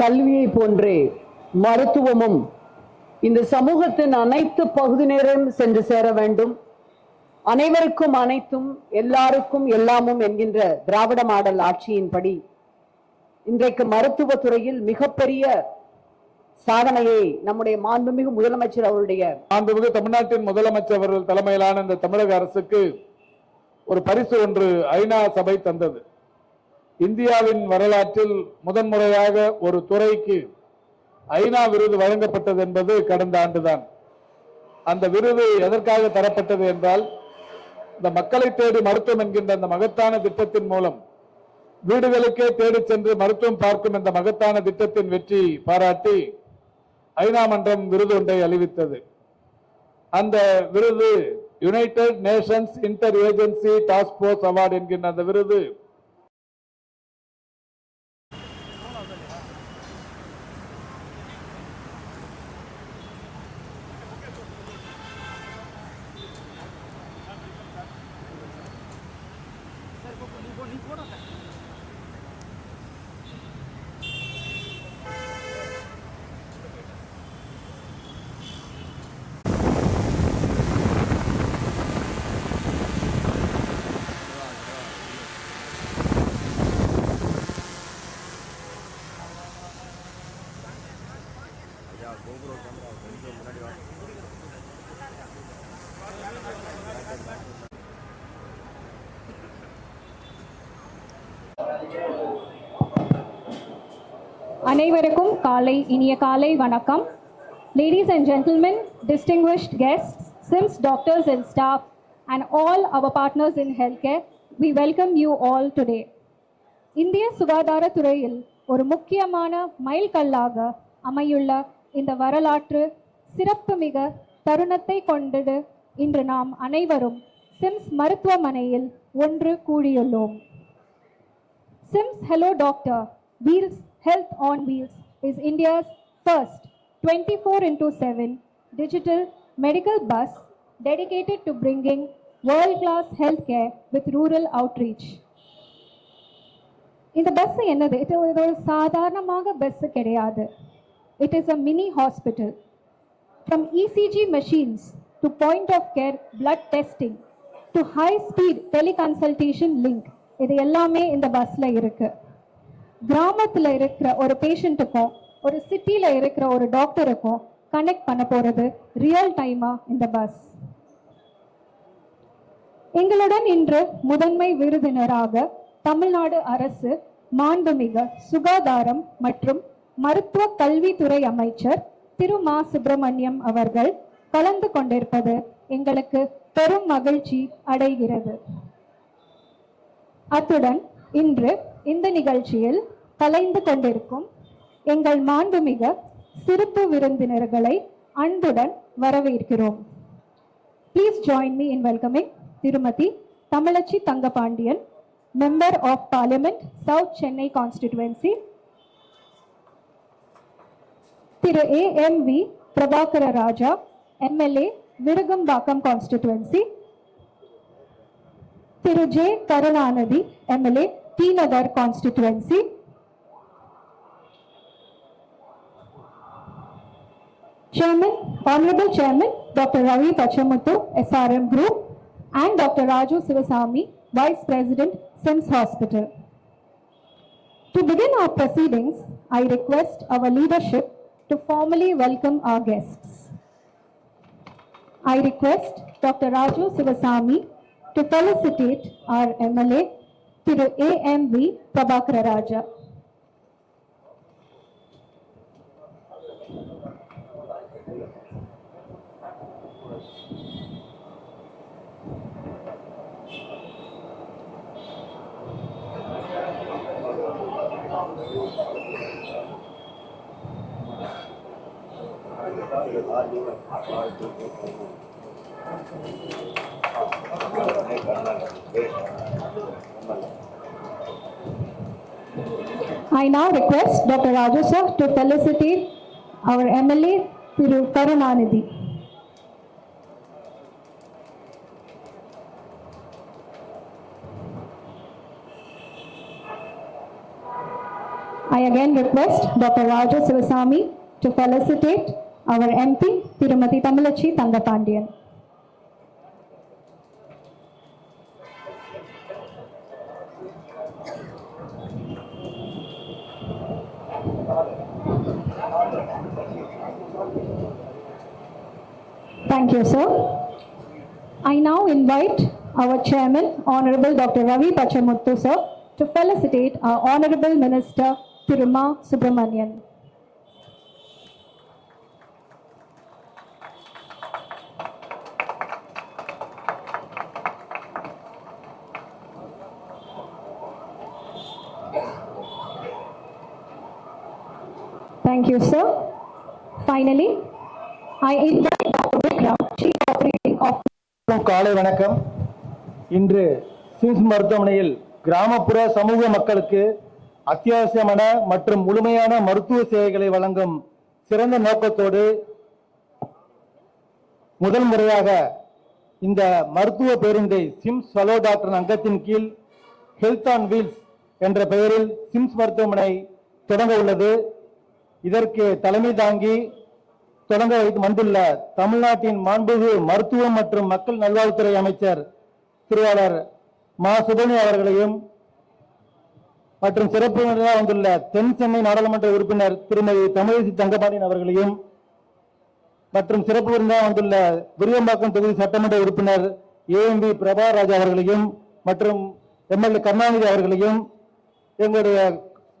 கல்வியை போன்றே மருத்துவமும் இந்த சமூகத்தின் அனைத்து பகுதியினரும் சென்று சேர வேண்டும். அனைவருக்கும் அனைத்தும் எல்லாருக்கும் எல்லாமும் என்கின்ற திராவிட மாடல் ஆட்சியின்படி இன்றைக்கு மருத்துவத் துறையில் மிகப்பெரிய சாதனையை நம்முடைய மாண்புமிகு முதலமைச்சர் அவருடைய மாண்புமிகு தமிழ்நாட்டின் முதலமைச்சர் அவர்கள் தலைமையிலான இந்த தமிழக அரசுக்கு ஒரு பரிசு ஒன்று ஐநா சபை தந்தது. இந்தியாவின் வரலாற்றில் முதன்முறையாக ஒரு துறைக்கு ஐநா விருது வழங்கப்பட்டது என்பது கடந்த ஆண்டுதான். அந்த விருது எதற்காக தரப்பட்டது என்றால் இந்த மக்களை தேடி மருத்துவம் என்கின்ற அந்த மகத்தான திட்டத்தின் மூலம் வீடுகளுக்கே தேடி சென்று மருத்துவம் பார்க்கும் இந்த மகத்தான திட்டத்தின் வெற்றி பாராட்டி ஐநா மன்றம் விருது ஒன்றை அறிவித்தது அந்த விருது united nations inter agency task force award என்கின்ற அந்த விருது அனைவருக்கும் காலை இனிய காலை வணக்கம் ladies and gentlemen distinguished guest SIMS doctors and staff and all our partners in health care we welcome you all today இந்திய சுகாதாரத்துறையில் ஒரு முக்கியமான மைல்கல்லாக அமையுள்ள இந்த வரலாற்று சிறப்புமிக தருணத்தை கொண்டு இன்று நாம் அனைவரும் சிம்ஸ் மருத்துவமனையில் ஒன்று கூடியுள்ளோம் SIMS hello doctor wheels health on wheels is India's first twenty four into seven digital medical bus dedicated to bringing world class health care with rural outreach இந்த பஸ் என்னது இது ஒரு சாதாரணமாக பஸ் கிடையாது it is a mini hospital from ECG machines to point of care blood testing to high speed teleconsultation link இது எல்லாமே இந்த பஸ்ல இருக்கு. கிராமத்துல இருக்கிற ஒரு பேஷண்ட்டுக்கும் ஒரு சிட்டியில இருக்கிற ஒரு டாக்டருக்கும் கனெக்ட் பண்ண போறது ரியல் டைமா இந்த பஸ் எங்களுடன் இன்று முதன்மை விருதினராக தமிழ்நாடு அரசு மாண்புமிகு சுகாதாரம் மற்றும் மருத்துவ கல்வித்துறை அமைச்சர் திரு மா. சுப்பிரமணியம் அவர்கள் கலந்து கொண்டிருப்பது எங்களுக்கு பெரும் மகிழ்ச்சி அடைகிறது. அத்துடன் இன்று இந்த நிகழ்ச்சியில் கலைந்து கொண்டிருக்கும் எங்கள் மாண்புமிக சிறப்பு விருந்தினர்களை அன்புடன் வரவேற்கிறோம். Please join me in welcoming திருமதி Tamizhachi Thangapandian member of parliament south Chennai constituency Thiru A M V Prabhakara Raja MLA Virugambakkam constituency Thiru J Karunanidhi MLA T Nagar constituency Chairman, Honorable Chairman, Dr. Ravi Pachamuttu, SRM Group, and Dr. Raju Sivasamy, Vice President, SIMS Hospital. To begin our proceedings, I request our leadership to formally welcome our guests. I request Dr. Raju Sivasamy to felicitate our MLA, Thiru AMV Prabhakara Raja. I now request Dr. Raju sir to felicitate our MLA Thiru Karunanidhi. I again request Dr. Raja to felicitate our MP, Tirumati Tamilachi Tandapandian. Thank you, sir. I now invite our chairman, Honorable Dr. Ravi Pachamuttu, sir, to felicitate our Honorable Minister, Tiruma Subramanian. Thank you, sir. Finally, I invite Dr. Vikram, Chief Operating Officer. காலை வணக்கம் இன்று Sims மருத்துவமனையில் கிராமப்புற சமூக மக்களுக்கு அத்தியாவசியமான மற்றும் முழுமையான மருத்துவ சேவைகளை வழங்கும் சிறந்த நோக்கத்தோடு முதல் முறையாக இந்த மருத்துவ பேருந்தை சிம்ஸ் ஃபலோ டாக்டர் அங்கத்தின் கீழ் ஹெல்த் ஆன் வீல்ஸ் என்ற பெயரில் சிம்ஸ் மருத்துவமனை தொடங்க உள்ளது இதற்கு தலைமை தாங்கி தொடங்க வைத்து வந்துள்ள தமிழ்நாட்டின் மாண்புகு மருத்துவம் மற்றும் மக்கள் நல்வாழ்வுத்துறை அமைச்சர் திருவாளர் மா. சுபனி அவர்களையும் மற்றும் சிறப்பு விருந்தினராக வந்துள்ள தென் சென்னை நாடாளுமன்ற உறுப்பினர் திருமதி தமிழிசை தங்கபாண்டியன் அவர்களையும் மற்றும் சிறப்பு விருந்தாக வந்துள்ள விருகம்பாக்கம் தொகுதி சட்டமன்ற உறுப்பினர் ஏஎம்பி பிரபாராஜ் அவர்களையும் மற்றும் எம்எல்ஏ கருணாநிதி அவர்களையும் எங்களுடைய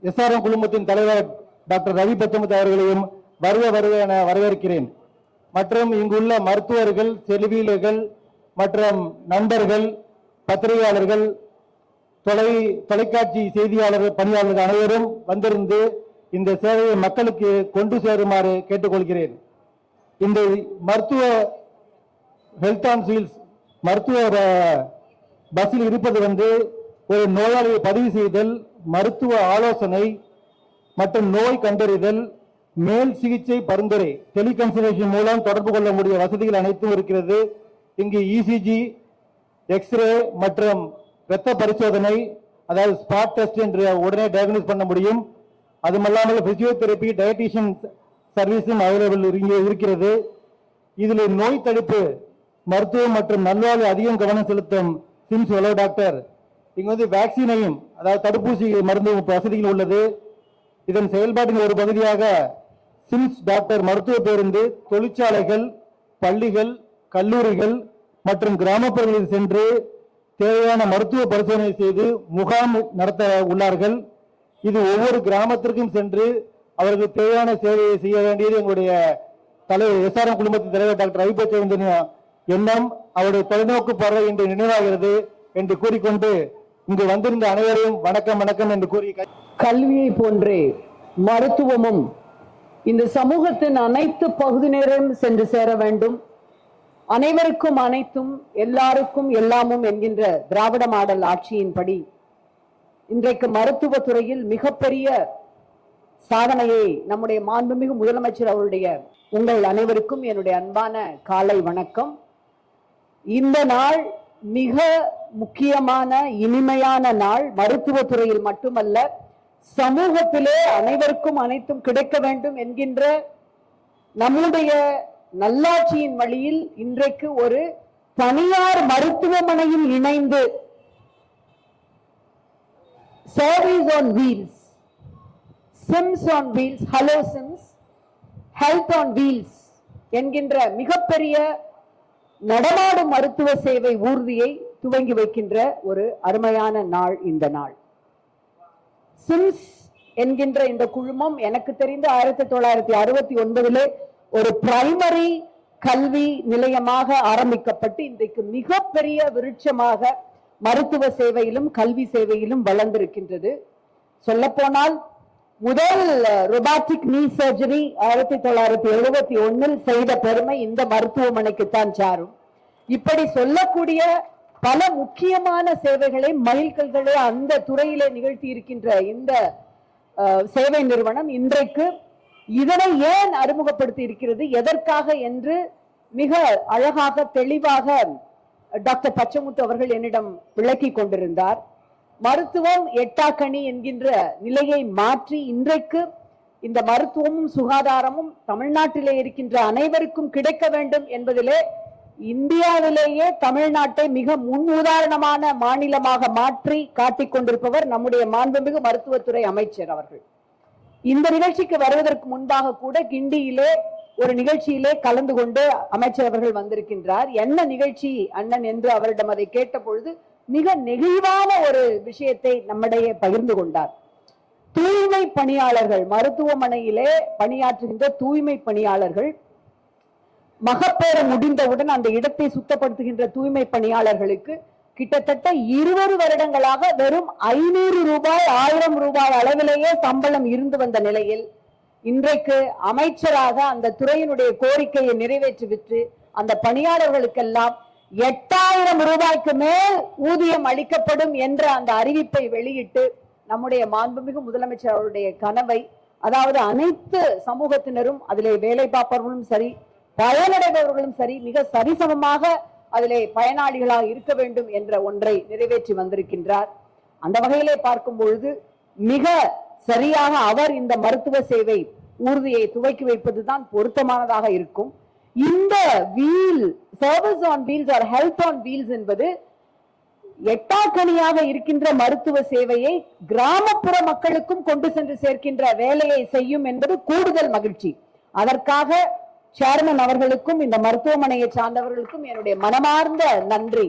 எஸ்ஆர்எம் குழுமத்தின் தலைவர் டாக்டர் ரவி பச்சமுத்து அவர்களையும் வருக வருக என வரவேற்கிறேன். மற்றும் இங்குள்ள மருத்துவர்கள் செல்வியர்கள் மற்றும் நண்பர்கள் பத்திரிகையாளர்கள் தொலை தொலைக்காட்சி செய்தியாளர்கள் பணியாளர்கள் அனைவரும் வந்திருந்து இந்த சேவையை மக்களுக்கு கொண்டு சேருமாறு கேட்டுக்கொள்கிறேன். இந்த மருத்துவ ஹெல்த் அண்ட் ஃபீல்ஸ் மருத்துவ பஸ்ஸில் இருப்பது வந்து ஒரு நோயாளியை பதிவு செய்தல் மருத்துவ ஆலோசனை மற்றும் நோய் கண்டறிதல் மேல் சிகிச்சை பரிந்துரை டெலிகன்சல்டேஷன் மூலம் தொடர்பு கொள்ளக்கூடிய வசதிகள் அனைத்தும் இருக்கிறது. இங்கு இசிஜி எக்ஸ்ரே மற்றும் இரத்த பரிசோதனை அதாவது ஸ்பாட் டெஸ்ட் என்று உடனே டயக்னோஸ் பண்ண முடியும். அதுமல்லாமல் பிசியோதெரபி டயட்டிஷியன் சர்வீஸும் அவைலபிள் இங்கே இருக்கிறது. இதில் நோய் தடுப்பு மருத்துவம் மற்றும் நல்வாழ்வு அதிகம் கவனம் செலுத்தும் சிம்ஸ் ஹலோ டாக்டர் இங்கே வந்து வேக்சினையும் அதாவது தடுப்பூசி மருந்து வசதிகள் உள்ளது. இதன் செயல்பாட்டின் ஒரு பகுதியாக சிம்ஸ் டாக்டர் மருத்துவ பேருந்து தொழிற்சாலைகள் பள்ளிகள் கல்லூரிகள் மற்றும் கிராமப்புறங்களில் சென்று தேவையான மருத்துவ பரிசோதனை செய்து முகாம் நடத்த உள்ளார்கள். இது ஒவ்வொரு கிராமத்திற்கும் சென்று அவருக்கு தேவையான சேவையை செய்ய வேண்டியது எங்களுடைய தலைவர் எஸ்ஆர்எம் குடும்பத்தின் தலைவர் டாக்டர் ரவிபச்சந்திரன் எண்ணம். அவருடைய தொலைநோக்கு பார்வை இன்று நினைவாகிறது என்று கூறிக்கொண்டு இங்கு வந்திருந்த அனைவரையும் வணக்கம் வணக்கம் என்று கூறி கல்வியை போன்றே மருத்துவமும் இந்த சமூகத்தின் அனைத்து பகுதியினரும் சென்று சேர வேண்டும். அனைவருக்கும் அனைத்தும் எல்லாருக்கும் எல்லாமும் என்கின்ற திராவிட மாடல் ஆட்சியின்படி இன்றைக்கு மருத்துவத் துறையில் மிகப்பெரிய சாதனையை நம்முடைய மாண்புமிகு முதலமைச்சர் அவருடைய உங்கள் அனைவருக்கும் என்னுடைய அன்பான காலை வணக்கம். இந்த நாள் மிக முக்கியமான இனிமையான நாள் மருத்துவத்துறையில் மட்டுமல்ல சமூகத்திலே அனைவருக்கும் அனைத்தும் கிடைக்க வேண்டும் என்கின்ற நம்முடைய நல்லாட்சியின் வழியில் இன்றைக்கு ஒரு தனியார் மருத்துவமனையில் இணைந்து service on wheels SIMS on wheels hello SIMS health on wheels என்கின்ற மிகப்பெரிய நடமாடும் மருத்துவ சேவை ஊர்தியை துவங்கி வைக்கின்ற ஒரு அருமையான நாள் இந்த நாள். சிம்ஸ் என்கின்ற இந்த குழுமம் எனக்கு தெரிந்து ஆயிரத்தி தொள்ளாயிரத்தி அறுபத்தி ஒன்பதிலே ஒரு பிரைமரி கல்வி நிலையமாக ஆரம்பிக்கப்பட்டு இன்றைக்கு மிகப்பெரிய விருட்சமாக மருத்துவ சேவையிலும் கல்வி சேவையிலும் வளர்ந்திருக்கின்றது. சொல்லப்போனால் முதல் ரொபாட்டிக் நீ சர்ஜரி ஆயிரத்தி தொள்ளாயிரத்தி எழுபத்தி ஒன்னில் செய்த பெருமை இந்த மருத்துவமனைக்குத்தான் சாரும். இப்படி சொல்லக்கூடிய பல முக்கியமான சேவைகளை மைல்கல்களை அந்த துறையிலே நிகழ்த்தி இருக்கின்ற இந்த சேவை நிறுவனம் இன்றைக்கு இதனை ஏன் அறிமுகப்படுத்தி இருக்கிறது? எதற்காக என்று மிக அழகாக தெளிவாக டாக்டர் பச்சமுத்து அவர்கள் என்னிடம் விளக்கி கொண்டிருந்தார். மருத்துவம் எட்டாக்கணி என்கின்ற நிலையை மாற்றி இன்றைக்கு இந்த மருத்துவமும் சுகாதாரமும் தமிழ்நாட்டிலே இருக்கின்ற அனைவருக்கும் கிடைக்க வேண்டும் என்பதிலே இந்தியாவிலேயே தமிழ்நாட்டை மிக முன் உதாரணமான மாநிலமாக மாற்றி காட்டிக் கொண்டிருப்பவர் நம்முடைய மாண்புமிகு மருத்துவத்துறை அமைச்சர் அவர்கள். இந்த நிகழ்ச்சிக்கு வருவதற்கு முன்பாக கூட கிண்டியிலே ஒரு நிகழ்ச்சியிலே கலந்து கொண்டு அமைச்சர் அவர்கள் வந்திருக்கின்றார். என்ன நிகழ்ச்சி அண்ணன் என்று அவரிடம் அதை கேட்ட பொழுது மிக நெகிழ்வான ஒரு விஷயத்தை நம்மிடையே பகிர்ந்து கொண்டார். தூய்மை பணியாளர்கள் மருத்துவமனையிலே பணியாற்றுகின்ற தூய்மை பணியாளர்கள் மகப்பேறு முடிந்தவுடன் அந்த இடத்தை சுத்தப்படுத்துகின்ற தூய்மை பணியாளர்களுக்கு கிட்டத்தட்ட இருபது வருடங்களாக வெறும் ஐநூறு ரூபாய் ஆயிரம் ரூபாய் அளவிலேயே சம்பளம் இருந்து வந்த நிலையில் இன்றைக்கு அமைச்சராக அந்த துறையினுடைய கோரிக்கையை நிறைவேற்றிவிட்டு அந்த பணியாளர்களுக்கெல்லாம் எட்டாயிரம் ரூபாய்க்கு மேல் ஊதியம் அளிக்கப்படும் என்ற அந்த அறிவிப்பை வெளியிட்டு நம்முடைய மாண்புமிகு முதலமைச்சர் அவருடைய கனவை அதாவது அனைத்து சமூகத்தினரும் அதிலே வேலை பார்ப்பவர்களும் சரி பயனடைபவர்களும் சரி மிக சரிசமமாக அதிலே பயனாளிகளாக இருக்க வேண்டும் என்ற ஒன்றை நிறைவேற்றி வந்திருக்கின்றார். அந்த வகையிலே பார்க்கும் பொழுது மிக சரியாக அவர் இந்த மருத்துவ சேவை ஊர்தியை துவக்கி வைப்பதுதான் பொருத்தமானதாக இருக்கும். இந்த wheel service on wheels or health on wheels என்பது எட்டாக்கணியாக இருக்கின்ற மருத்துவ சேவையை கிராமப்புற மக்களுக்கும் கொண்டு சென்று சேர்க்கின்ற வேலையை செய்யும் என்பது கூடுதல் மகிழ்ச்சி. அதற்காக சேர்மன் அவர்களுக்கும் இந்த மருத்துவமனையை சார்ந்தவர்களுக்கும் என்னுடைய மனமார்ந்த நன்றி.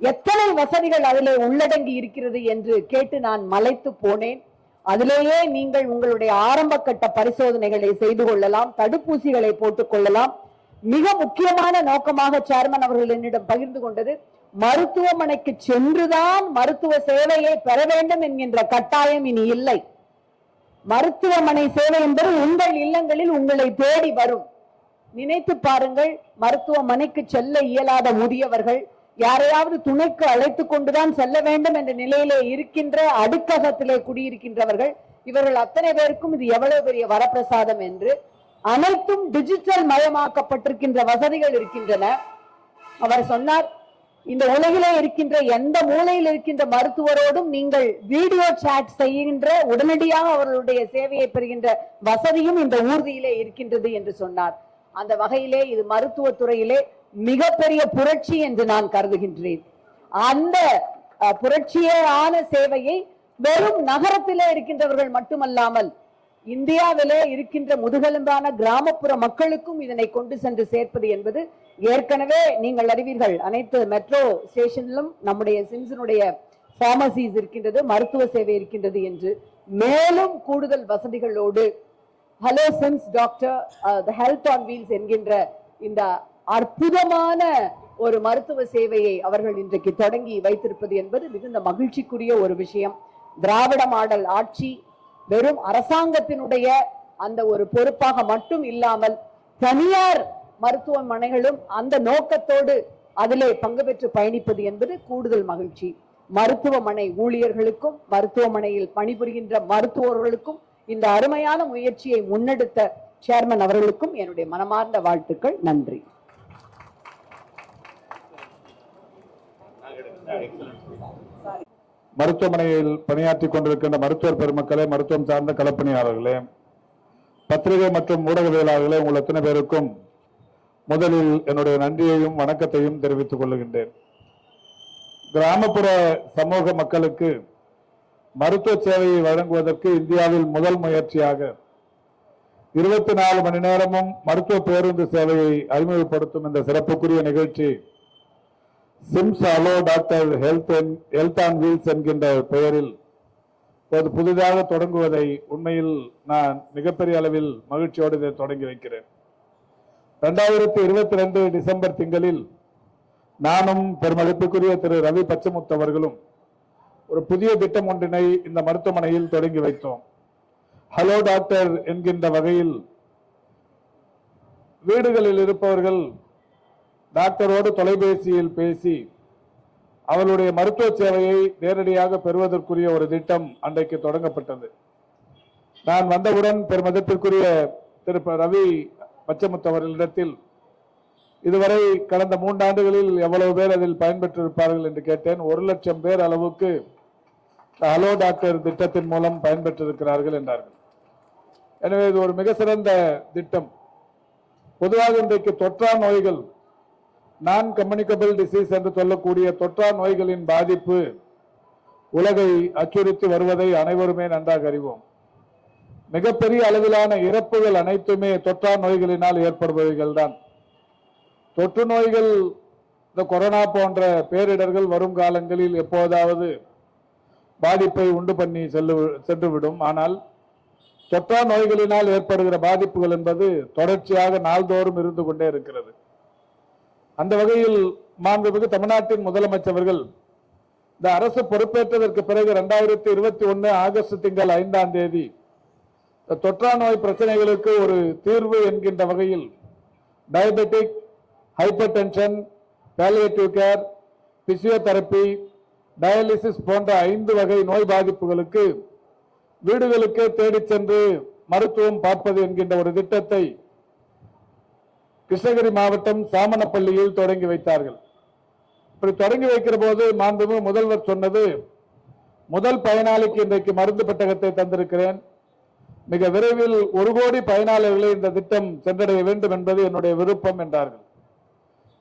எத்தனை வசதிகள் அதிலே உள்ளடங்கி இருக்கிறது என்று கேட்டு நான் மலைத்து போனேன். அதிலேயே நீங்கள் உங்களுடைய ஆரம்ப கட்ட பரிசோதனைகளை செய்து கொள்ளலாம் தடுப்பூசிகளை போட்டுக் கொள்ளலாம். மிக முக்கியமான நோக்கமாக சேர்மன் அவர்கள் என்னிடம் பகிர்ந்து கொண்டது மருத்துவமனைக்கு சென்றுதான் மருத்துவ சேவையை பெற வேண்டும் என்கின்ற கட்டாயம் இனி இல்லை. மருத்துவமனை சேவை என்பது உங்கள் இல்லங்களில் உங்களை தேடி வரும். நினைத்து பாருங்கள் மருத்துவமனைக்கு செல்ல இயலாத முதியவர்கள் யாரையாவது துணைக்கு அழைத்துக் கொண்டுதான் செல்ல வேண்டும் என்ற நிலையிலே இருக்கின்ற அடுக்ககத்திலே குடியிருக்கின்றவர்கள் இவர்கள் அத்தனை பேருக்கும் இது எவ்வளவு பெரிய வரப்பிரசாதம் என்று அனைத்தும் டிஜிட்டல் மயமாக்கப்பட்டிருக்கின்ற வசதிகள் இருக்கின்றன. அவர் சொன்னார் இந்த உலகிலே இருக்கின்ற எந்த மூலையில் இருக்கின்ற மருத்துவரோடும் நீங்கள் வீடியோ சாட் செய்கின்ற உடனடியாக அவர்களுடைய சேவையை பெறுகின்ற வசதியும் இந்த ஊர்தியிலே இருக்கின்றது என்று சொன்னார். அந்த வகையிலே இது மருத்துவத்துறையிலே மிகப்பெரிய புரட்சி என்று நான் கருதுகின்றேன். அந்த அஹ், புரட்சியான சேவையை வெறும் நகரத்திலே இருக்கின்றவர்கள் மட்டுமல்லாமல் இந்தியாவிலே இருக்கின்ற முதுகெலும்பான கிராமப்புற மக்களுக்கும் இதனை கொண்டு சென்று சேர்ப்பது என்பது ஏற்கனவே நீங்கள் அறிவீர்கள். அனைத்து மெட்ரோ ஸ்டேஷனிலும் நம்முடைய சிம்சனுடைய ஃபார்மசிஸ் இருக்கின்றது மருத்துவ சேவை இருக்கின்றது என்று மேலும் கூடுதல் வசதிகளோடு hello SIMS doctor the health on wheels என்கின்ற இந்த அற்புதமான ஒரு மருத்துவ சேவையை அவர்கள் இன்றைக்கு தொடங்கி வைத்திருப்பது என்பது மிகுந்த மகிழ்ச்சிக்குரிய ஒரு விஷயம். திராவிட மாடல் ஆட்சி வெறும் அரசாங்கத்தினுடைய அந்த ஒரு பொறுப்பாக மட்டும் இல்லாமல் தனியார் மருத்துவமனைகளும் அந்த நோக்கத்தோடு அதிலே பங்கு பெற்று பயணிப்பது என்பது கூடுதல் மகிழ்ச்சி. மருத்துவமனை ஊழியர்களுக்கும் மருத்துவமனையில் பணிபுரிகின்ற மருத்துவர்களுக்கும் இந்த அருமையான முயற்சியை முன்னெடுத்த சேர்மன் அவர்களுக்கும் என்னுடைய மனமார்ந்த வாழ்த்துக்கள். நன்றி. மருத்துவமனையில் பணியாற்றிக் கொண்டிருக்கின்ற மருத்துவர் பெருமக்களே மருத்துவம் சார்ந்த களப்பணியாளர்களே பத்திரிகை மற்றும் ஊடகவியலாளர்களே உங்கள் எத்தனை பேருக்கும் முதலில் என்னுடைய நன்றியையும் வணக்கத்தையும் தெரிவித்துக் கொள்ளுகின்றேன் கிராமப்புற சமூக மக்களுக்கு மருத்துவ சேவையை வழங்குவதற்கு இந்தியாவில் முதல் முயற்சியாக இருபத்தி நாலு மணி நேரமும் மருத்துவ பேருந்து சேவையை அறிமுகப்படுத்தும் இந்த சிறப்புக்குரிய நிகழ்ச்சி SIMS hello doctor health health on wheels என்கின்ற பெயரில் இப்போது புதிதாக தொடங்குவதை உண்மையில் நான் மிகப்பெரிய அளவில் மகிழ்ச்சியோடு இதை தொடங்கி வைக்கிறேன். ரெண்டாயிரத்தி இருபத்தி ரெண்டு டிசம்பர் திங்களில் நானும் பெருமதிப்புக்குரிய திரு ரவி பச்சமுத்து அவர்களும் ஒரு புதிய திட்டம் ஒன்றினை இந்த மருத்துவமனையில் தொடங்கி வைத்தோம். ஹலோ டாக்டர் என்கின்ற வகையில் வீடுகளில் இருப்பவர்கள் டாக்டரோடு தொலைபேசியில் பேசி அவருடைய மருத்துவ சேவையை நேரடியாக பெறுவதற்குரிய ஒரு திட்டம் அன்றைக்கு தொடங்கப்பட்டது. நான் வந்தவுடன் பெருமதத்திற்குரிய திரு ரவி பச்சமுத்து அவர்களிடத்தில் இதுவரை கடந்த மூன்றாண்டுகளில் எவ்வளவு பேர் அதில் பயன்பெற்றிருப்பார்கள்? என்று கேட்டேன். ஒரு லட்சம் பேர் அளவுக்கு ஹலோ டாக்டர் திட்டத்தின் மூலம் பயன்பெற்றிருக்கிறார்கள் என்றார்கள். எனவே இது ஒரு மிக சிறந்த திட்டம். பொதுவாக இன்றைக்கு தொற்றா நோய்கள் நான் கம்யூனிகபிள் டிசீஸ் என்று சொல்லக்கூடிய தொற்றா நோய்களின் பாதிப்பு உலகை அச்சுறுத்தி வருவதை அனைவருமே நன்றாக அறிவோம். மிகப்பெரிய அளவிலான இறப்புகள் அனைத்துமே தொற்றா நோய்களினால் ஏற்படுபவைகள் தான் தொற்று நோய்கள் இந்த கொரோனா போன்ற பேரிடர்கள் வரும் காலங்களில் எப்போதாவது பாதிப்பை உண்டு பண்ணி செல்லு சென்றுவிடும். ஆனால் தொற்றா நோய்களினால் ஏற்படுகிற பாதிப்புகள் என்பது தொடர்ச்சியாக நாள்தோறும் இருந்து கொண்டே இருக்கிறது. அந்த வகையில் மாண்புமிகு தமிழ்நாட்டின் முதலமைச்சர்கள் இந்த அரசு பொறுப்பேற்றதற்கு பிறகு இரண்டாயிரத்தி இருபத்தி ஒன்று ஆகஸ்ட் திங்கள் ஐந்தாம் தேதி தொற்றா நோய் பிரச்சனைகளுக்கு ஒரு தீர்வு என்கின்ற வகையில் diabetic hypertension palliative care physiotherapy dialysis போன்ற ஐந்து வகை நோய் பாதிப்புகளுக்கு வீடுகளுக்கே தேடிச் சென்று மருத்துவம் பார்ப்பது என்கின்ற ஒரு திட்டத்தை கிருஷ்ணகிரி மாவட்டம் சாமனப்பள்ளியில் தொடங்கி வைத்தார்கள். இப்படி தொடங்கி வைக்கிற போது மாண்புமிகு முதல்வர் சொன்னது முதல் பயனாளிக்கு இன்றைக்கு மருந்து பெட்டகத்தை தந்திருக்கிறேன். மிக விரைவில் ஒரு கோடி பயனாளர்களை இந்த திட்டம் சென்றடைய வேண்டும் என்பது என்னுடைய விருப்பம் என்றார்கள்.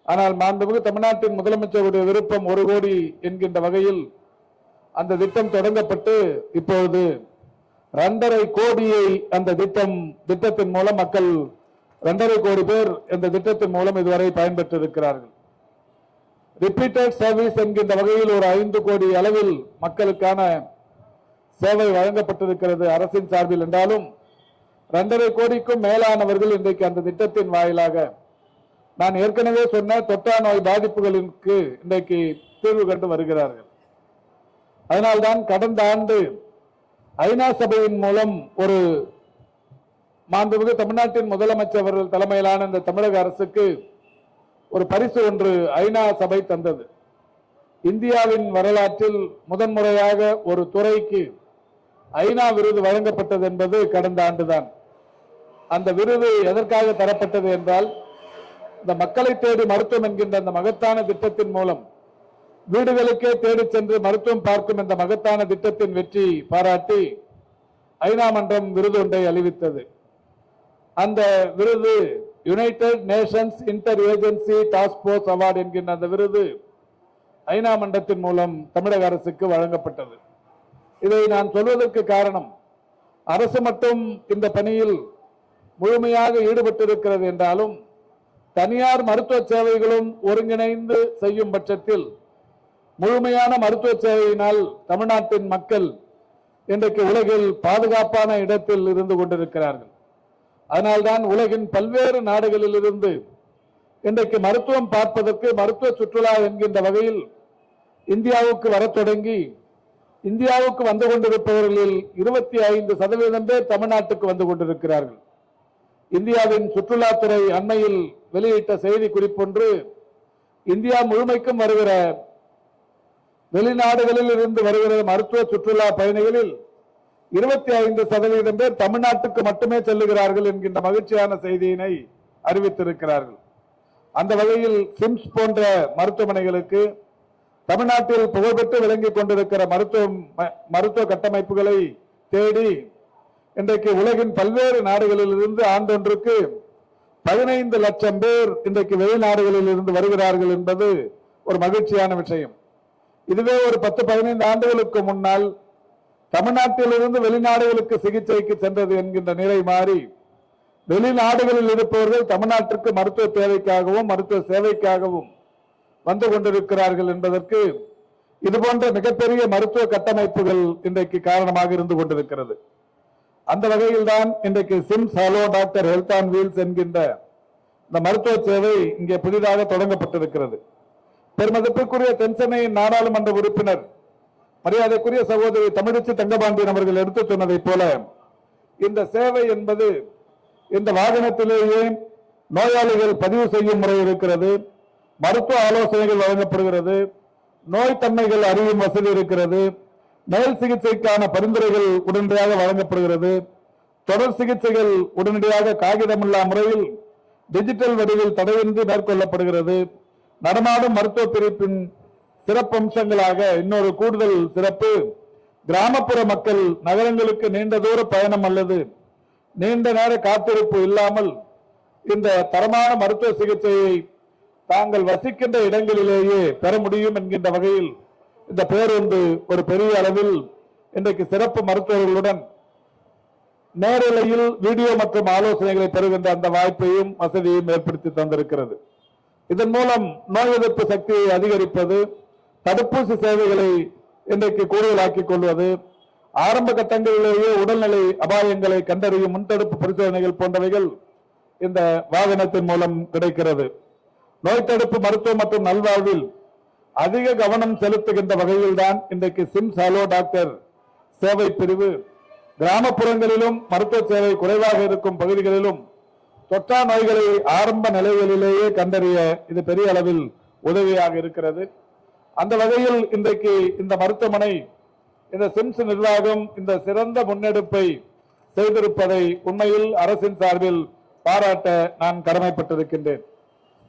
ஆனால் மாண்புமிகு தமிழ்நாட்டின் முதலமைச்சருடைய விருப்பம் ஒரு கோடி என்கின்ற வகையில் அந்த திட்டம் தொடங்கப்பட்டு இப்பொழுது இரண்டரை கோடியை அந்த திட்டம் திட்டத்தின் மூலம் மக்கள் இரண்டரை கோடி பேர் இந்த திட்டத்தின் மூலம் இதுவரை பயன்பெற்றிருக்கிறார்கள். ரிப்பீட்டட் சர்வீஸ் என்கின்ற வகையில் ஒரு ஐந்து கோடி அளவில் மக்களுக்கான சேவை வழங்கப்பட்டிருக்கிறது அரசின் சார்பில் என்றாலும் இரண்டரை கோடிக்கும் மேலானவர்கள் இன்றைக்கு அந்த திட்டத்தின் வாயிலாக நான் ஏற்கனவே சொன்ன தொற்றா நோய் பாதிப்புகளுக்கு இன்றைக்கு தீர்வு கண்டு வருகிறார்கள். அதனால்தான் கடந்த ஆண்டு ஐநா சபையின் மூலம் ஒரு மாண்புமிகு தமிழ்நாட்டின் முதலமைச்சர் அவர்கள் தலைமையிலான இந்த தமிழக அரசுக்கு ஒரு பரிசு ஒன்று ஐநா சபை தந்தது. இந்தியாவின் வரலாற்றில் முதன்முறையாக ஒரு துறைக்கு ஐநா விருது வழங்கப்பட்டது என்பது கடந்த ஆண்டுதான். அந்த விருது எதற்காக தரப்பட்டது என்றால் இந்த மக்களை தேடி மருத்துவம் என்கின்ற அந்த மகத்தான திட்டத்தின் மூலம் வீடுகளுக்கே தேடி சென்று மருத்துவம் பார்க்கும் இந்த மகத்தான திட்டத்தின் வெற்றி பாராட்டி ஐநா மன்றம் விருது ஒன்றை அறிவித்தது அந்த விருது united nations inter agency task force award என்கின்ற அந்த விருது ஐநா மன்றத்தின் மூலம் தமிழக அரசுக்கு வழங்கப்பட்டது. இதை நான் சொல்வதற்கு காரணம் அரசு மட்டும் இந்த பணியில் முழுமையாக ஈடுபட்டிருக்கிறது என்றாலும் தனியார் மருத்துவ சேவைகளும் ஒருங்கிணைந்து செய்யும் பட்சத்தில் முழுமையான மருத்துவ சேவையினால் தமிழ்நாட்டின் மக்கள் இன்றைக்கு உலகில் பாதுகாப்பான இடத்தில் இருந்து கொண்டிருக்கிறார்கள். அதனால்தான் உலகின் பல்வேறு நாடுகளில் இருந்து இன்றைக்கு மருத்துவம் பார்ப்பதற்கு மருத்துவ சுற்றுலா என்கின்ற வகையில் இந்தியாவுக்கு வரத் தொடங்கி இந்தியாவுக்கு வந்து கொண்டிருப்பவர்களில் இருபத்தி ஐந்து சதவீதம் பேர் தமிழ்நாட்டுக்கு வந்து கொண்டிருக்கிறார்கள். இந்தியாவின் சுற்றுலாத்துறை அண்மையில் வெளியிட்ட செய்தி குறிப்பொன்று இந்தியா முழுமைக்கும் வருகிற வெளிநாடுகளில் இருந்து வருகிற மருத்துவ சுற்றுலா பயணிகளில் இருபத்தி ஐந்து சதவீதம் பேர் தமிழ்நாட்டுக்கு மட்டுமே செல்லுகிறார்கள் என்கின்ற மகிழ்ச்சியான செய்தியினை அறிவித்திருக்கிறார்கள். அந்த வகையில் சிம்ஸ் போன்ற மருத்துவமனைகளுக்கு தமிழ்நாட்டில் புகழ்பெற்று விளங்கிக் கொண்டிருக்கிற மருத்துவ மருத்துவ கட்டமைப்புகளை தேடி இன்றைக்கு உலகின் பல்வேறு நாடுகளில் இருந்து ஆண்டொன்றுக்கு பதினைந்து லட்சம் பேர் இன்றைக்கு வெளிநாடுகளில் இருந்து வருகிறார்கள் என்பது ஒரு மகிழ்ச்சியான விஷயம். இதுவே ஒரு பத்து பதினைந்து ஆண்டுகளுக்கு முன்னால் தமிழ்நாட்டிலிருந்து வெளிநாடுகளுக்கு சிகிச்சைக்கு சென்றது என்கின்ற நிலை மாறி வெளிநாடுகளில் இருப்பவர்கள் தமிழ்நாட்டிற்கு மருத்துவ தேவைக்காகவும் மருத்துவ சேவைக்காகவும் வந்து கொண்டிருக்கிறார்கள் என்பதற்கு இது போன்ற மிகப்பெரிய மருத்துவ கட்டமைப்புகள் இன்றைக்கு காரணமாக இருந்து கொண்டிருக்கிறது. அந்த வகையில் தான் இன்றைக்கு SIMS hello doctor health on wheels என்கின்ற இந்த மருத்துவ சேவை இங்கே புதிதாக தொடங்கப்பட்டிருக்கிறது. பெருமதிப்பிற்குரிய தென்சென்னை நாடாளுமன்ற உறுப்பினர் மரியாதைக்குரிய சகோதரி தமிழிச்சி தங்கபாண்டியன் அவர்கள் எடுத்து சொன்னதைப் போல இந்த சேவை என்பது இந்த வாகனத்திலேயே நோயாளிகள் பதிவு செய்யும் முறை இருக்கிறது மருத்துவ ஆலோசனைகள் வழங்கப்படுகிறது நோய் தன்மைகள் அறியும் வசதி இருக்கிறது மேல் சிகிச்சைக்கான பரிந்துரைகள் உடனடியாக வழங்கப்படுகிறது. தொடர் சிகிச்சைகள் உடனடியாக காகிதமில்லா முறையில் டிஜிட்டல் வடிவில் தடையின்றி மேற்கொள்ளப்படுகிறது. நடமாடும் மருத்துவ பிரிப்பின் சிறப்பம்சங்களாக இன்னொரு கூடுதல் சிறப்பு கிராமப்புற மக்கள் நகரங்களுக்கு நீண்ட தூர பயணம் அல்லது நீண்ட நேர காத்திருப்பு இல்லாமல் இந்த தரமான மருத்துவ சிகிச்சையை தாங்கள் வசிக்கின்ற இடங்களிலேயே பெற முடியும் என்கின்ற வகையில் இந்த பேருந்து ஒரு பெரிய அளவில் இன்றைக்கு சிறப்பு மருத்துவர்களுடன் நேரலையில் வீடியோ மற்றும் ஆலோசனைகளை பெறுகின்ற அந்த வாய்ப்பையும் வசதியையும் ஏற்படுத்தி தந்திருக்கிறது. இதன் மூலம் நோய் எதிர்ப்பு சக்தியை அதிகரிப்பது தடுப்பூசி சேவைகளை இன்றைக்கு கூடுதலாக்கிக் கொள்வது ஆரம்ப கட்டங்களிலேயே உடல்நிலை அபாயங்களை கண்டறியும் முன்தடுப்பு பரிசோதனைகள் போன்றவைகள் இந்த வாகனத்தின் மூலம் கிடைக்கிறது. நோய் தடுப்பு மருத்துவம் மற்றும் நல்வாழ்வில் அதிக கவனம் செலுத்துகின்ற வகையில்தான் இன்றைக்கு சிம்ஸ் ஹலோ டாக்டர் சேவை பிரிவு. கிராமப்புறங்களிலும் மருத்துவ சேவை குறைவாக இருக்கும் பகுதிகளிலும் தொற்றா நோய்களை ஆரம்ப நிலைகளிலேயே கண்டறிய இது பெரிய அளவில் உதவியாக இருக்கிறது. அந்த வகையில் இன்றைக்கு இந்த மருத்துவமனை இந்த சிம்ஸ் நிர்வாகம் இந்த சிறந்த முன்னெடுப்பை செய்திருப்பதை உண்மையில் அரசின் சார்பில் பாராட்ட நான் கடமைப்பட்டிருக்கின்றேன்.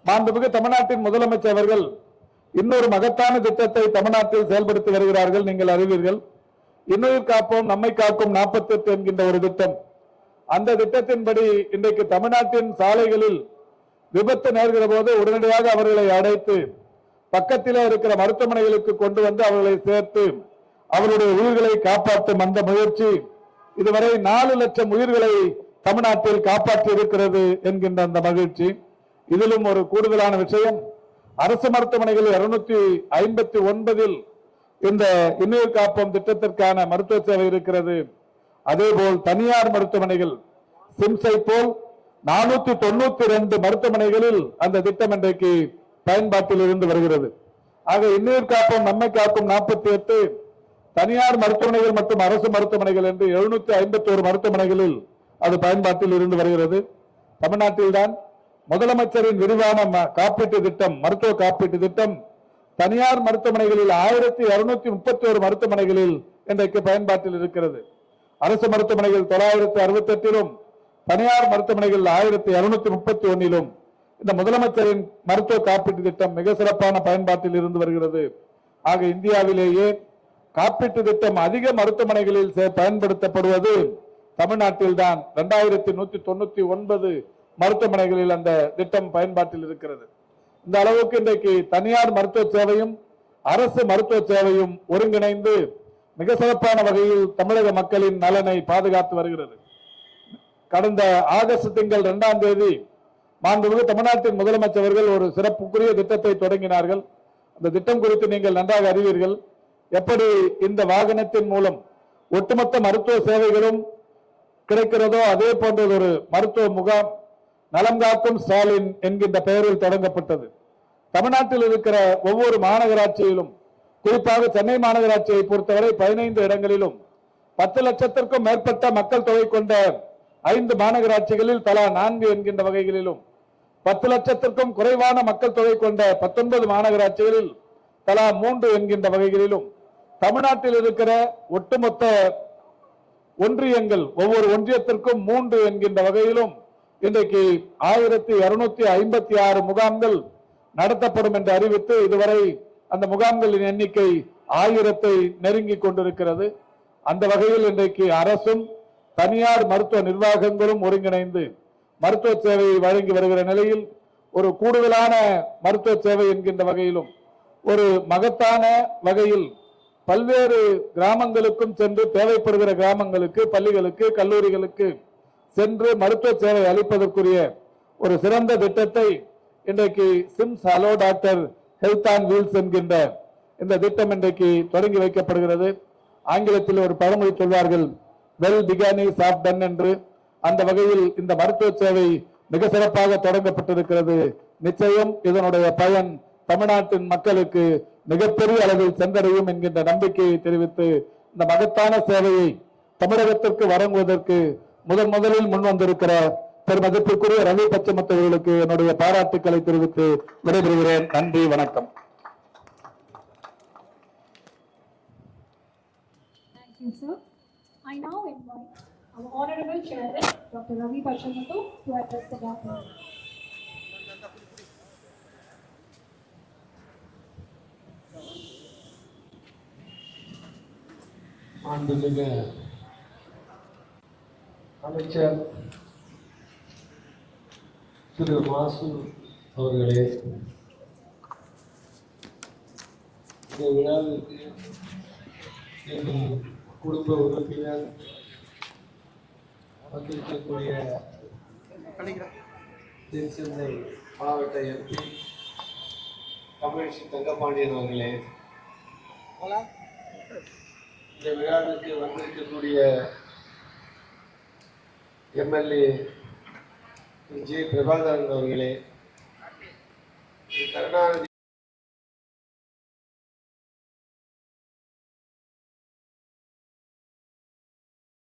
மாண்புமிகு தமிழ்நாட்டின் முதலமைச்சர் அவர்கள் இன்னொரு மகத்தான திட்டத்தை தமிழ்நாட்டில் செயல்படுத்தி வருகிறார்கள். நீங்கள் அறிவீர்கள். இன்னுயிர் காப்போம் நம்மை காக்கும் 48 என்கின்ற ஒரு திட்டம். அந்த திட்டத்தின்படி இன்றைக்கு தமிழ்நாட்டின் சாலைகளில் விபத்து நேர்கிற போது உடனடியாக அவர்களை அடைத்து பக்கத்தில் இருக்கிற மருத்துவமனைகளுக்கு கொண்டு வந்து அவர்களை சேர்த்து அவருடைய உயிர்களை காப்பாற்றும் அந்த முயற்சி இதுவரை நாலு லட்சம் உயிர்களை தமிழ்நாட்டில் காப்பாற்றி இருக்கிறது என்கின்ற அந்த மகிழ்ச்சி. இதிலும் ஒரு கூடுதலான விஷயம் அரசு மருத்துவமனைகள் இருநூத்தி ஐம்பத்தி ஒன்பதில் இந்த இன்னுயிர் காப்போம் திட்டத்திற்கான மருத்துவ சேவை இருக்கிறது. அதேபோல் தனியார் மருத்துவமனைகள் சிம்ஸை போல் நானூத்தி தொண்ணூத்தி ரெண்டு மருத்துவமனைகளில் அந்த திட்டம் இன்றைக்கு பயன்பாட்டில் இருந்து வருகிறது. ஆக இன்னுயிர் காப்போம் நம்மை காக்கும் நாற்பத்தி எட்டு தனியார் மருத்துவமனைகள் மற்றும் அரசு மருத்துவமனைகள் என்று எழுநூத்தி ஐம்பத்தி ஒரு மருத்துவமனைகளில் அது பயன்பாட்டில் இருந்து வருகிறது. தமிழ்நாட்டில்தான் முதலமைச்சரின் விரிவான ம- காப்பீட்டு திட்டம் மருத்துவ காப்பீட்டு திட்டம். தனியார் மருத்துவமனைகளில் ஆயிரத்தி அறுநூத்தி முப்பத்தி ஒரு மருத்துவமனைகளில் இன்றைக்கு பயன்பாட்டில் இருக்கிறது. அரசு மருத்துவமனைகள் தொள்ளாயிரத்தி அறுபத்தி எட்டிலும் தனியார் மருத்துவமனைகள் ஆயிரத்தி அறுநூத்தி முப்பத்தி ஒன்னிலும் இந்த முதலமைச்சரின் மருத்துவ காப்பீட்டு திட்டம் மிக சிறப்பான பயன்பாட்டில் இருந்து வருகிறது. ஆக இந்தியாவிலேயே காப்பீட்டு திட்டம் அதிக மருத்துவமனைகளில் பயன்படுத்தப்படுவது தமிழ்நாட்டில் தான் இரண்டாயிரத்தி நூத்தி தொண்ணூத்தி ஒன்பது மருத்துவமனைகளில் அந்த திட்டம் பயன்பாட்டில் இருக்கிறது. இந்த அளவுக்கு இன்றைக்கு தனியார் மருத்துவ சேவையும் அரசு மருத்துவ சேவையும் ஒருங்கிணைந்து மிக சிறப்பான வகையில் தமிழக மக்களின் நலனை பாதுகாத்து வருகிறது. கடந்த ஆகஸ்ட் திங்கள் இரண்டாம் தேதி மாண்புமிகு தமிழ்நாட்டின் முதலமைச்சர்கள் ஒரு சிறப்புக்குரிய திட்டத்தை தொடங்கினார்கள். அந்த திட்டம் குறித்து நீங்கள் நன்றாக அறிவீர்கள். எப்படி இந்த வாகனத்தின் மூலம் ஒட்டுமொத்த மருத்துவ சேவைகளும் கிடைக்கிறதோ அதே போன்ற ஒரு மருத்துவ முகாம் நலம் காக்கும் ஸ்டாலின் என்கின்ற பெயரில் தொடங்கப்பட்டது. தமிழ்நாட்டில் இருக்கிற ஒவ்வொரு மாநகராட்சியிலும் குறிப்பாக சென்னை மாநகராட்சியை பொறுத்தவரை பதினைந்து இடங்களிலும் பத்து லட்சத்திற்கும் மேற்பட்ட மக்கள் தொகை கொண்ட ஐந்து மாநகராட்சிகளில் தலா நான்கு என்கின்ற வகைகளிலும் பத்து லட்சத்திற்கும் குறைவான மக்கள் தொகை கொண்ட பத்தொன்பது மாநகராட்சிகளில் தலா மூன்று என்கின்ற வகைகளிலும் தமிழ்நாட்டில் இருக்கிற ஒட்டுமொத்த ஒன்றியங்கள் ஒவ்வொரு ஒன்றியத்திற்கும் மூன்று என்கின்ற வகையிலும் இன்றைக்கு ஆயிரத்தி இருநூத்தி ஐம்பத்தி ஆறு முகாம்கள் நடத்தப்படும் என்று அறிவித்து இதுவரை அந்த முகாம்களின் எண்ணிக்கை ஆயிரத்தை நெருங்கி கொண்டிருக்கிறது. அந்த வகையில் இன்றைக்கு அரசும் தனியார் மருத்துவ நிர்வாகங்களும் ஒருங்கிணைந்து மருத்துவ சேவையை வழங்கி வருகிற நிலையில் ஒரு கூடுதலான மருத்துவ சேவை என்கின்ற வகையிலும் ஒரு மகத்தான வகையில் பல்வேறு கிராமங்களுக்கும் சென்று தேவைப்படுகிற கிராமங்களுக்கு பள்ளிகளுக்கு கல்லூரிகளுக்கு சென்று மருத்துவ சேவை அளிப்பதற்குரிய ஒரு சிறந்த திட்டத்தை இன்றைக்கு SIMS hello doctor health and wheels என்கின்ற இந்த திட்டம் இன்றைக்கு தொடங்கி வைக்கப்படுகிறது. ஆங்கிலத்தில் ஒரு பழமொழி சொல்வார்கள் வெல் பிகானி சாப் டன் என்று. அந்த வகையில் இந்த மருத்துவ சேவை மிக சிறப்பாக தொடங்கப்பட்டிருக்கிறது. நிச்சயம் இதனுடைய பயன் தமிழ்நாட்டின் மக்களுக்கு மிகப்பெரிய அளவில் சென்றடையும் என்கின்ற நம்பிக்கையை தெரிவித்து இந்த மகத்தான சேவையை தமிழகத்திற்கு வழங்குவதற்கு முதன் முதலில் முன் வந்திருக்கிற பெருமதிப்பிற்குரிய ரவி பச்சமுத்தவர்களுக்கு என்னுடைய பாராட்டுக்களை தெரிவித்து விடைபெறுகிறேன் நன்றி வணக்கம் Thank you, sir. I now invite our Honorable Chairman, Dr. Ravi Pachamuthu, to address the gathering. மாண்புமிகு அமைச்சர் திரு மாசு அவர்களே இந்த விழாவிற்கு எங்கள் குடும்ப உறுப்பினர் வந்திருக்கக்கூடிய தென்சென்னை மாவட்ட எம்பி தமிழ்ச்சி தங்கப்பாண்டியன் அவர்களே இந்த விழாவிற்கு வந்திருக்கக்கூடிய எம்எல்ஏ ஜே பிரபாகரன் அவர்களே திரு கருணாநிதி